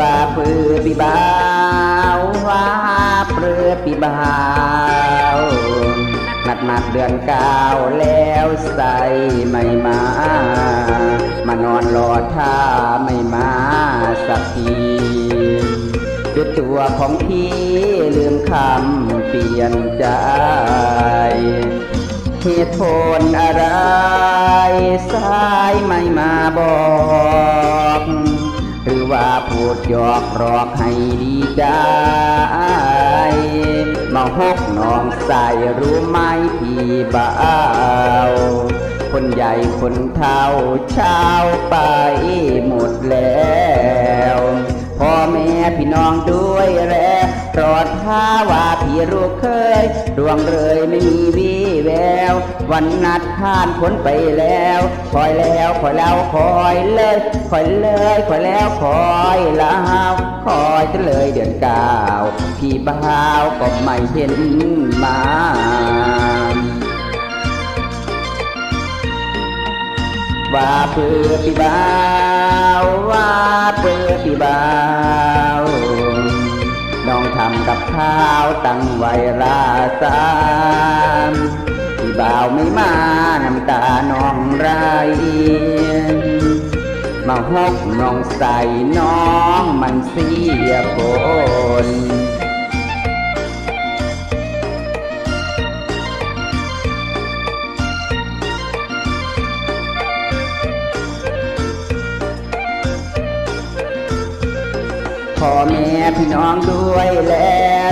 ว่าปือปีบ่าวว่าเปือปีบ่าวนัดมัดเดือนเก้าแล้วใส่ไม่มา มานอนรอท่าไม่มาสักทีด้วยตัวของพี่ลืมคำเปลี่ยนใจเหตุผลอะไร กรอกให้ดีใจมาหกน้องใส่รู้ไหมพี่บ่าวคนใหญ่คนเท่าเช้าไปหมด อดท้าว่าพี่รู้เคยดวงเลยไม่มีวี่แวว วันนัดผ่านพ้นไปแล้วคอยแล้วคอยแล้วคอยเลยคอยเลยคอยแล้วคอยแล้วคอยจะเลยเดือนเก้าพี่บ่าวก็ไม่เห็นมาว่าเพื่อพี่บ่าวว่าเพื่อพี่บ่าว ตั้งไวราสามที่บ่าวไม่มาน้ำตาน้องไรมาหกน้องใส่น้องมันเสียคน พ่อแม่พี่น้องด้วยแล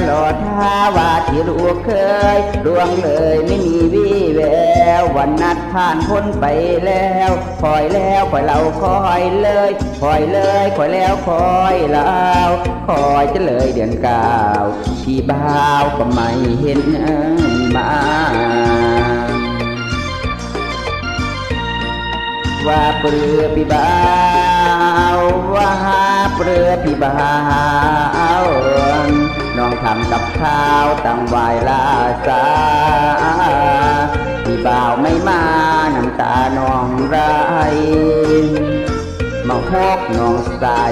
หลอดท้าว่าที่ลูกเคยดวงเลยไม่มีวี่แวววันนัดผ่านพ้นไปแล้วคอยแล้วคอยเราคอยเลยคอยเลยคอยแล้วคอยแล้วคอยจะเลยเดือนเก้าพี่บ่าวก็ไม่เห็นมาว่าเปลือปีบ่าวว่า เรือพี่บ่าวน้องทำกับข้าวตั้งไว้ลาสาพี่บ่าวไม่มาน้ำตาน้องไรมาหกน้องใส่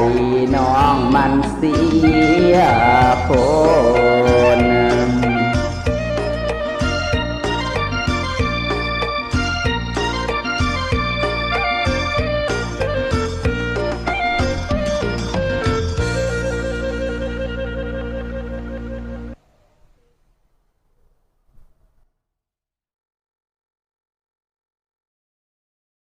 น้องมันเสีย